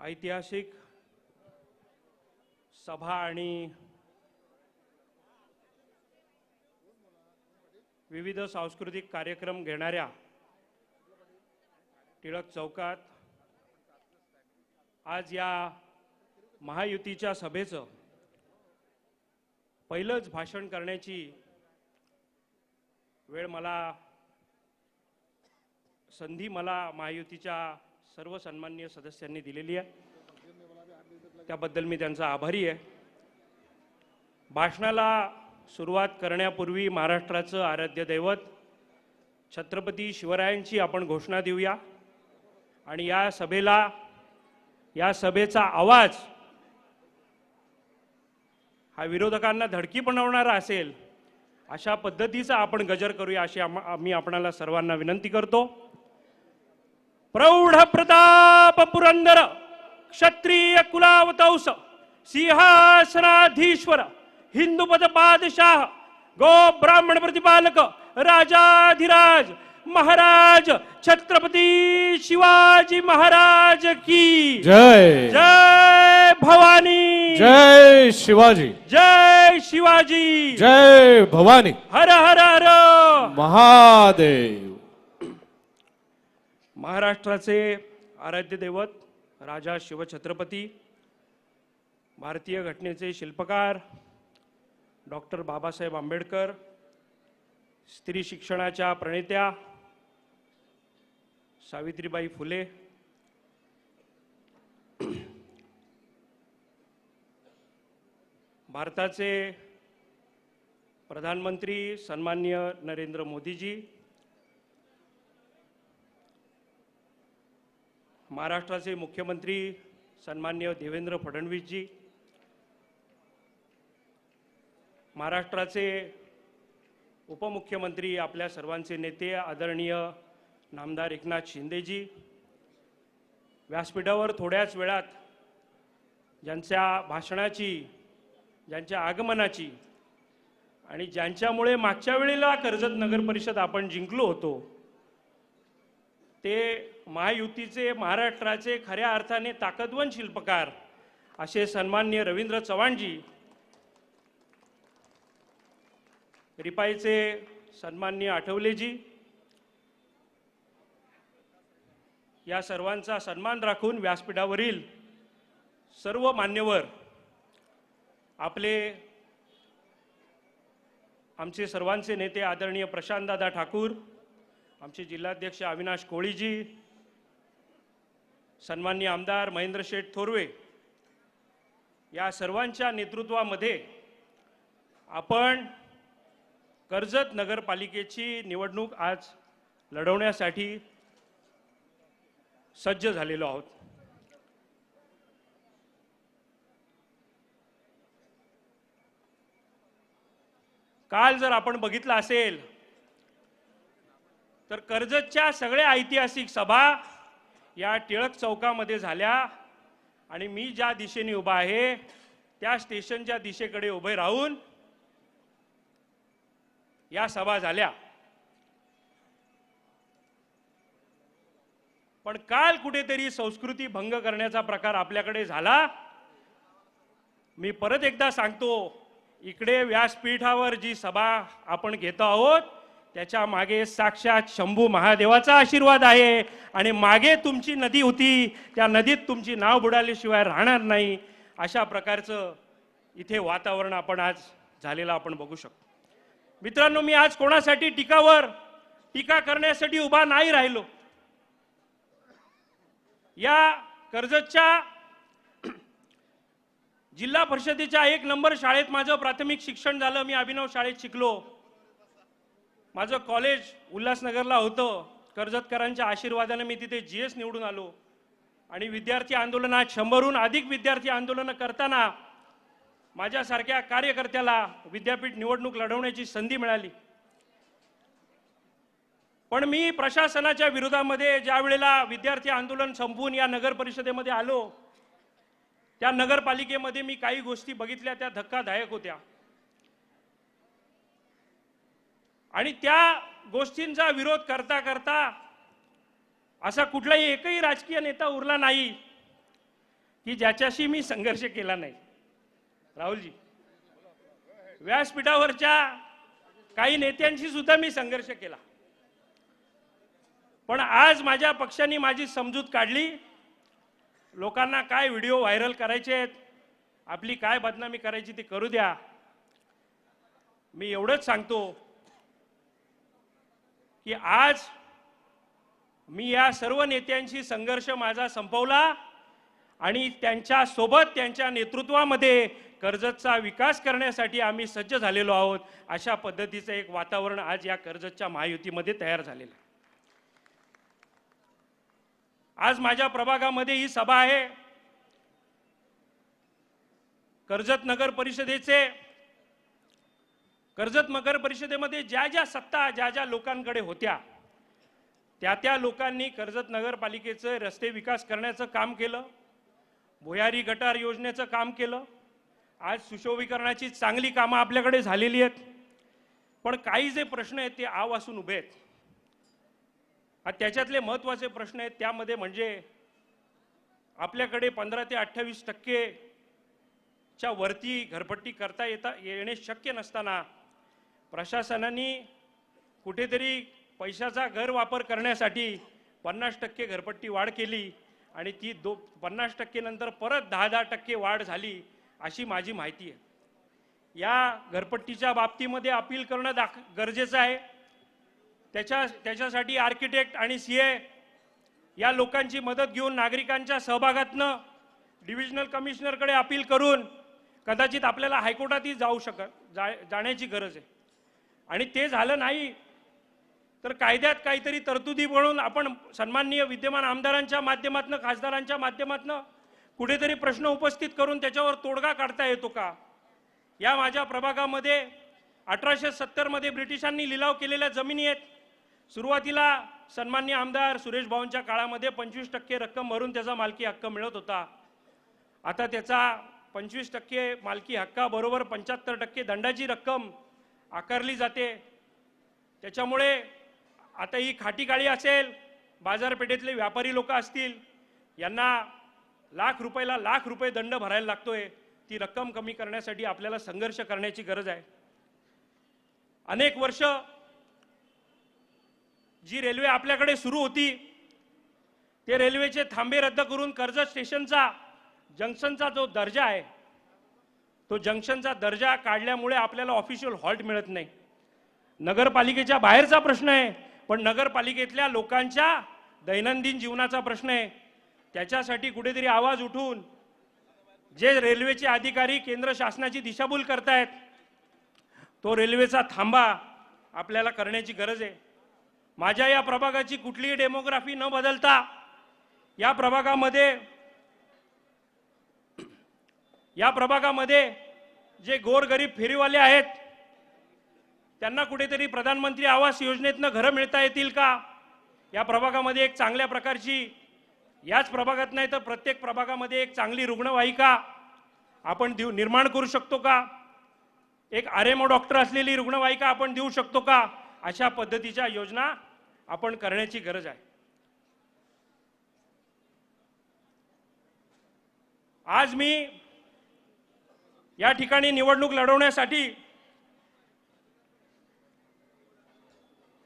ऐतिहासिक सभा आणि विविध सांस्कृतिक कार्यक्रम घेणाऱ्या टिळक चौकात आज या महायुतीच्या सभेचं पहिलंच भाषण करण्याची वेळ मला संधी मला महायुतीच्या सर्व सन्माननीय सदस्यांनी दिलेली आहे. त्याबद्दल मी त्यांचा आभारी आहे. भाषणाला सुरुवात करण्यापूर्वी महाराष्ट्राचं आराध्य दैवत छत्रपती शिवरायांची आपण घोषणा देऊया. आणि या सभेला या सभेचा आवाज हा विरोधकांना धडकी बनवणारा असेल अशा पद्धतीचा आपण गजर करूया अशी आम- आम्ही आपणाला सर्वांना विनंती करतो. प्रौढ प्रताप पुरंदर क्षत्रिय कुलावतौस सिंहासनाधीश्वर हिंदूपद बादशाह गो ब्राह्मण प्रतिपालक राजाधिराज महाराज छत्रपती शिवाजी महाराज की। जय। जय भवानी। जय शिवाजी। जय शिवाजी। जय भवानी। हर हर हर। महादेव। महाराष्ट्राचे आराध्य दैवत राजा शिवछत्रपती भारतीय घटनेचे शिल्पकार डॉक्टर बाबासाहेब आंबेडकर स्त्री शिक्षणाच्या प्रणेत्या सावित्रीबाई फुले भारताचे प्रधानमंत्री सन्माननीय नरेंद्र मोदीजी महाराष्ट्राचे मुख्यमंत्री सन्मान्य देवेंद्र फडणवीसजी महाराष्ट्राचे उपमुख्यमंत्री आपल्या सर्वांचे नेते आदरणीय नामदार एकनाथ शिंदेजी व्यासपीठावर थोड्याच वेळात ज्यांच्या भाषणाची ज्यांच्या आगमनाची आणि ज्यांच्यामुळे मागच्या वेळेला कर्जत नगर परिषद आपण जिंकलो होतो ते महायुतीचे महाराष्ट्राचे खऱ्या अर्थाने ताकदवन शिल्पकार असे सन्माननीय रवींद्र चव्हाणजी रिपाईचे सन्माननीय आठवलेजी या सर्वांचा सन्मान राखून व्यासपीठावरील सर्व मान्यवर आपले आमचे सर्वांचे नेते आदरणीय प्रशांतदादा ठाकूर आमचे जिल्हाध्यक्ष अविनाश कोळीजी सन्मान्य आमदार महेंद्र शेठ थोरवे या सर्वांच्या नेतृत्वामध्ये आपण कर्जत नगरपालिकेची निवडणूक आज लढवण्यासाठी सज्ज झालेलो आहोत. काल जर आपण बघितलं असेल तर कर्जतच्या सगळ्या ऐतिहासिक सभा या टिळक चौकामध्ये झाल्या. आणि मी ज्या दिशेने उभा आहे त्या स्टेशनच्या दिशेकडे उभे राहून या सभा झाल्या. पण काल कुठेतरी संस्कृती भंग करण्याचा प्रकार आपल्याकडे झाला. मी परत एकदा सांगतो इकडे व्यासपीठावर जी सभा आपण घेतो आहोत त्याच्यामागे साक्षात शंभू महादेवाचा आशीर्वाद आहे. आणि मागे तुमची नदी होती. त्या नदीत तुमची नाव बुडाल्याशिवाय राहणार नाही. अशा प्रकारचं इथे वातावरण आपण आज झालेलं आपण बघू शकतो. मित्रांनो मी आज कोणासाठी टीकावर टीका करण्यासाठी उभा नाही राहिलो? या कर्जतच्या जिल्हा परिषदेच्या एक नंबर शाळेत माझं प्राथमिक शिक्षण झालं. मी अभिनव शाळेत शिकलो. माझं कॉलेज उल्हासनगरला होतं. कर्जतकरांच्या आशीर्वादाने मी तिथे जी एस निवडून आलो. आणि विद्यार्थी आंदोलनात शंभरहून अधिक विद्यार्थी आंदोलनं करताना माझ्यासारख्या कार्यकर्त्याला विद्यापीठ निवडणूक लढवण्याची संधी मिळाली. पण मी प्रशासनाच्या विरोधामध्ये ज्या वेळेला विद्यार्थी आंदोलन संपवून या नगर परिषदेमध्ये आलो त्या नगरपालिकेमध्ये मी काही गोष्टी बघितल्या त्या धक्कादायक होत्या. आणि त्या गोष्टींचा विरोध करता करता असा कुठलाही एकही राजकीय नेता उरला नाही की ज्याच्याशी मी संघर्ष केला नाही. राहुलजी व्यासपीठावरच्या काही नेत्यांशी सुद्धा मी संघर्ष केला. पण आज माझ्या पक्षाने माझी समजूत काढली. लोकांना काय व्हिडिओ व्हायरल करायचे आहेत आपली काय बदनामी करायची ती करू द्या. मी एवढंच सांगतो की आज मी या सर्व नेत्यांशी संघर्ष माझा संपवला आणि त्यांच्यासोबत त्यांच्या नेतृत्वामध्ये कर्जतचा विकास करण्यासाठी आम्ही सज्ज झालेलो आहोत अशा पद्धतीचं एक वातावरण आज या कर्जतच्या महायुतीमध्ये तयार झालेलं आहे. आज माझ्या प्रभागामध्ये ही सभा आहे. कर्जत नगर परिषदेचे कर्जत नगर परिषदेमध्ये ज्या ज्या सत्ता ज्या ज्या लोकांकडे होत्या त्या त्या लोकांनी कर्जत नगरपालिकेचं रस्ते विकास करण्याचं काम केलं भुयारी गटार योजनेचं काम केलं. आज सुशोभीकरणाची चांगली कामं आपल्याकडे झालेली आहेत. पण काही जे प्रश्न आहेत ते आव असून उभे आहेत. त्याच्यातले महत्त्वाचे प्रश्न आहेत त्यामध्ये म्हणजे आपल्याकडे पंधरा ते अठ्ठावीस टक्केच्या वरती घरपट्टी करता येता येणे शक्य नसताना प्रशासनाने कुठेतरी पैशाचा गैरवापर करण्यासाठी पन्नास टक्के घरपट्टी वाढ केली आणि ती दो पन्नास टक्के नंतर परत दहा दहा टक्के वाढ झाली अशी माझी माहिती आहे. या घरपट्टीच्या बाबतीमध्ये अपील करणं दाख गरजेचं आहे. त्याच्या त्याच्यासाठी आर्किटेक्ट आणि सी ए या लोकांची मदत घेऊन नागरिकांच्या सहभागातनं डिव्हिजनल कमिशनरकडे अपील करून कदाचित आपल्याला हायकोर्टातही जाऊ शकत जा जाण्याची गरज आहे. आणि ते झालं नाही तर कायद्यात काहीतरी तरतुदी म्हणून आपण सन्माननीय विद्यमान आमदारांच्या माध्यमातून खासदारांच्या माध्यमातून कुठेतरी प्रश्न उपस्थित करून त्याच्यावर तोडगा काढता येतो का? या माझ्या प्रभागामध्ये अठराशे सत्तरमध्ये ब्रिटिशांनी लिलाव केलेल्या जमिनी आहेत. सुरुवातीला सन्मान्य आमदार सुरेश भाऊंच्या काळामध्ये पंचवीस टक्के रक्कम भरून त्याचा मालकी हक्क मिळत होता. आता त्याचा पंचवीस टक्के मालकी हक्काबरोबर पंच्याहत्तर टक्के दंडाची रक्कम आकारली जाते. त्याच्यामुळे आता ही खाटी काळी असेल बाजारपेठेतले व्यापारी लोक असतील यांना लाख रुपयाला लाख रुपये दंड भरायला लागतोय. ती रक्कम कमी करण्यासाठी आपल्याला संघर्ष करण्याची गरज आहे. अनेक वर्ष जी रेल्वे आपल्याकडे सुरू होती ते रेल्वेचे थांबे रद्द करून कर्जत स्टेशनचा जंक्शनचा जो दर्जा आहे तो जंक्शनचा दर्जा काढल्यामुळे आपल्याला ऑफिशियल हॉल्ट मिळत नाही. नगरपालिकेच्या बाहेरचा प्रश्न आहे पण नगरपालिकेतल्या लोकांच्या दैनंदिन जीवनाचा प्रश्न आहे. त्याच्यासाठी कुठेतरी आवाज उठून जे रेल्वेचे अधिकारी केंद्र शासनाची दिशाभूल करतायत तो रेल्वेचा थांबा आपल्याला करण्याची गरज आहे. माझ्या या प्रभागाची कुठलीही डेमोग्राफी न बदलता या प्रभागामध्ये या प्रभागामध्ये जे गोरगरीब फेरीवाले आहेत त्यांना कुठेतरी प्रधानमंत्री आवास योजनेतनं घरं मिळता येतील का? या प्रभागामध्ये एक चांगल्या प्रकारची याच प्रभागात नाही तर प्रत्येक प्रभागामध्ये एक चांगली रुग्णवाहिका आपण देऊ निर्माण करू शकतो का? एक आर एम ओ डॉक्टर असलेली रुग्णवाहिका आपण देऊ शकतो का? अशा पद्धतीच्या योजना आपण करण्याची गरज आहे. आज मी या ठिकाणी निवडणूक लढवण्यासाठी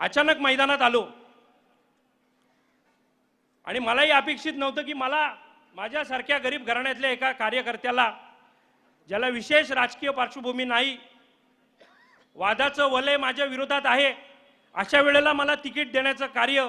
अचानक मैदानात आलो. आणि मलाही अपेक्षित नव्हतं की मला माझ्यासारख्या गरीब घराण्यातल्या एका कार्यकर्त्याला ज्याला विशेष राजकीय पार्श्वभूमी नाही वादाचं वलय माझ्या विरोधात आहे अशा वेळेला मला तिकीट देण्याचं कार्य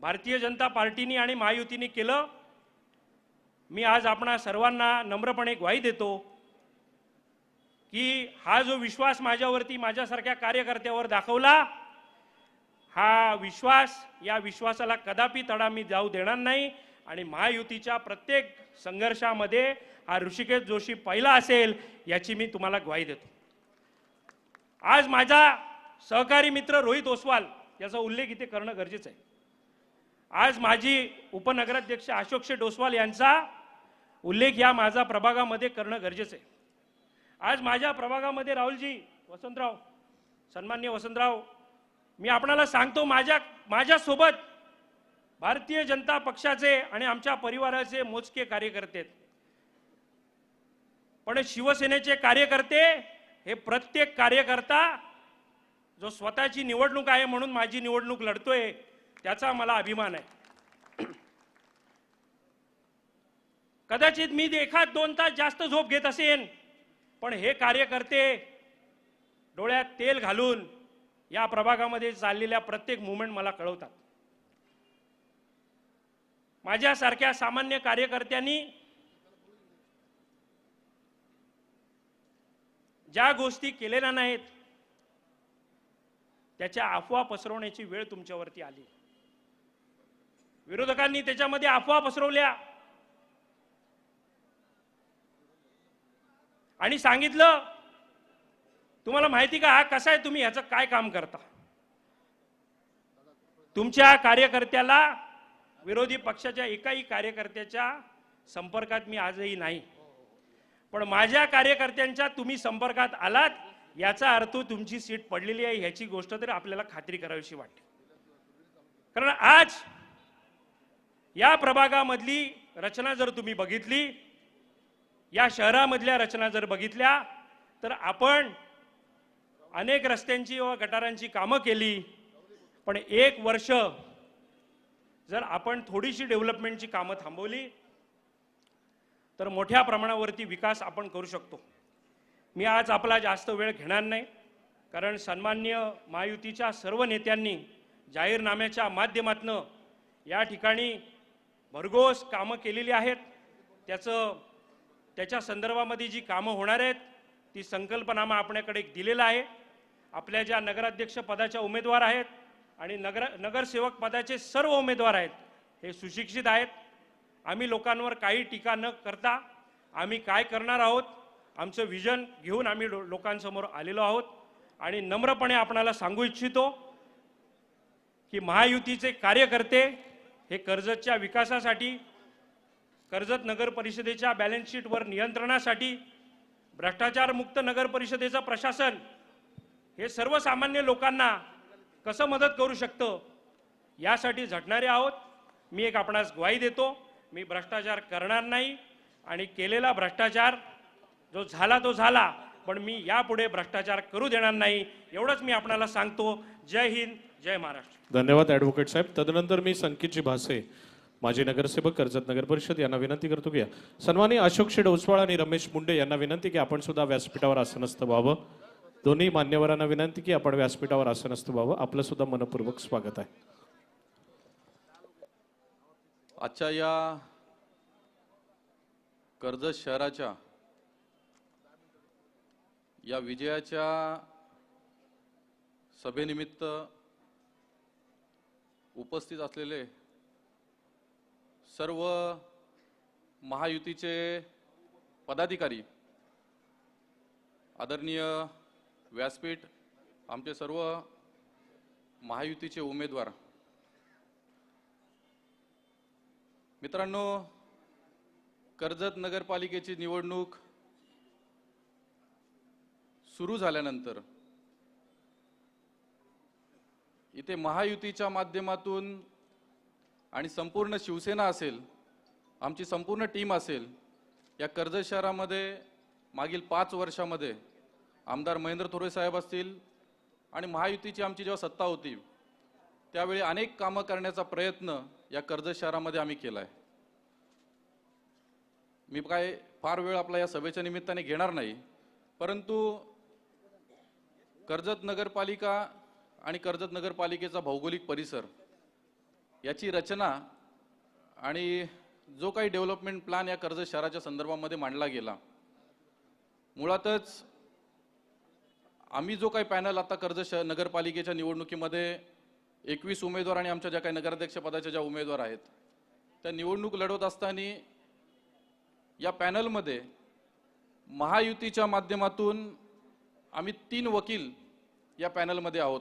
भारतीय जनता पार्टीने आणि महायुतीने केलं. मी आज आपणा सर्वांना नम्रपणे ग्वाही देतो की हा जो विश्वास माझ्यावरती माझ्यासारख्या कार्यकर्त्यावर दाखवला हा विश्वास या विश्वासाला कदापि तडा मी जाऊ देणार नाही आणि महायुतीच्या प्रत्येक संघर्षामध्ये हा ऋषिकेश जोशी पहिला असेल याची मी तुम्हाला ग्वाही देतो. आज माझा सहकारी मित्र रोहित ओसवाल याचा उल्लेख इथे करणं गरजेचं आहे. आज माझी उपनगराध्यक्ष अशोक शेठ ओसवाल यांचा उल्लेख या माझा प्रभागामध्ये करणं गरजेचं आहे आज माझ्या प्रभागामध्ये राहुलजी वसंतराव सन्मान्य वसंतराव मी आपणाला सांगतो माझ्या माझ्यासोबत भारतीय जनता पक्षाचे आणि आमच्या परिवाराचे मोजके कार्यकर्ते आहेत. पण शिवसेनेचे कार्यकर्ते हे प्रत्येक कार्यकर्ता जो स्वतःची निवडणूक आहे म्हणून माझी निवडणूक लढतोय त्याचा मला अभिमान आहे कदाचित मी एखाद दोन तास जास्त झोप घेत असेन पण हे कार्यकर्ते डोळ्यात तेल घालून या प्रभागामध्ये चाललेल्या प्रत्येक मुवमेंट मला कळवतात. माझ्यासारख्या सामान्य कार्यकर्त्यांनी ज्या गोष्टी केलेल्या नाहीत त्याच्या अफवा पसरवण्याची वेळ तुमच्यावरती आली. विरोधकांनी त्याच्यामध्ये अफवा पसरवल्या. आणि सांगितलं तुम्हाला माहिती का हा कसा आहे तुम्ही? ह्याचं काय काम करता? तुमच्या कार्यकर्त्याला विरोधी पक्षाच्या एकाही कार्यकर्त्याच्या संपर्कात मी आजही नाही. पण माझ्या कार्यकर्त्यांच्या तुम्ही संपर्कात आलात याचा अर्थ तुमची सीट पडलेली आहे ह्याची गोष्ट तरी आपल्याला खात्री करावीशी वाटते. कारण आज या प्रभागामधली रचना जर तुम्ही बघितली या शहरामधल्या रचना जर बघितल्या तर आपण अनेक रस्त्यांची व गटारांची कामं केली पण एक वर्ष जर आपण थोडीशी डेव्हलपमेंटची कामं थांबवली तर मोठ्या प्रमाणावरती विकास आपण करू शकतो. मी आज आपला जास्त वेळ घेणार नाही कारण सन्मान्य महायुतीच्या सर्व नेत्यांनी जाहीरनाम्याच्या माध्यमातनं या ठिकाणी भरघोस कामं केलेली आहेत. त्याचं त्याच्या संदर्भामध्ये जी कामं होणार आहेत ती संकल्पनामा आपल्याकडे दिलेला आहे. आपल्या ज्या नगराध्यक्ष पदाच्या उमेदवार आहेत आणि नगर नगरसेवक पदाचे सर्व उमेदवार आहेत हे सुशिक्षित आहेत. आम्ही लोकांवर काही टीका न करता आम्ही काय करणार आहोत आमचं विजन घेऊन आम्ही लो- लोकांसमोर आलेलो आहोत. आणि नम्रपणे आपणाला सांगू इच्छितो की महायुतीचे कार्यकर्ते हे कर्जतच्या विकासासाठी कर्जत नगर परिषदेच्या बॅलन्स शीटवर नियंत्रणासाठी भ्रष्टाचारमुक्त नगर परिषदेचं प्रशासन हे सर्वसामान्य लोकांना कसं मदत करू शकतं? यासाठी झटणारे आहोत. मी एक आपणास ग्वाही देतो. मी भ्रष्टाचार करणार नाही आणि केलेला भ्रष्टाचार जो झाला तो झाला पण मी यापुढे भ्रष्टाचार करू देणार नाही एवढंच मी आपणाला सांगतो. जय हिंद जय महाराष्ट्र. धन्यवाद ॲडव्होकेट साहेब. तदनंतर मी संकेतची भासे माजी नगरसेवक कर्जत नगर परिषद यांना विनंती करतो की सन्मानी अशोक शेड ओसवाळ आणि रमेश मुंडे यांना विनंती की आपण सुद्धा व्यासपीठावर आसनस्थ व्हावं. दोन्ही मान्यवरांना विनंती की आपण व्यासपीठावर आसनस्थ व्हावं. आपलं सुद्धा मनपूर्वक स्वागत आहे. आजच्या या कर्जत शहराच्या या विजयाच्या सभेनिमित्त उपस्थित असलेले सर्व महायुतीचे पदाधिकारी आदरणीय व्यासपीठ आमचे सर्व महायुतीचे उमेदवार. मित्रांनो कर्जत नगरपालिकेची निवडणूक सुरू झाल्यानंतर इथे महायुतीच्या माध्यमातून आणि संपूर्ण शिवसेना असेल आमची संपूर्ण टीम असेल या कर्जत शहरामध्ये मागील पाच वर्षामध्ये आमदार महेंद्र थोरे साहेब असतील आणि महायुतीची आमची जेव्हा सत्ता होती त्यावेळी अनेक कामं करण्याचा प्रयत्न या कर्जत शहरामध्ये आम्ही केला आहे मी काय फार वेळ आपला या सभेच्या निमित्ताने घेणार नाही परंतु कर्जत नगरपालिका आणि कर्जत नगरपालिकेचा भौगोलिक परिसर याची रचना आणि जो काही डेव्हलपमेंट प्लॅन या कर्जत शहराच्या संदर्भामध्ये मांडला गेला मुळातच आम्ही जो काही पॅनल आता कर्जत श नगरपालिकेच्या निवडणुकीमध्ये एकवीस उमेदवार आणि आमच्या ज्या काही नगराध्यक्षपदाच्या ज्या उमेदवार आहेत त्या निवडणूक लढवत असताना या पॅनलमध्ये महायुतीच्या माध्यमातून आम्ही तीन वकील या पॅनलमध्ये आहोत.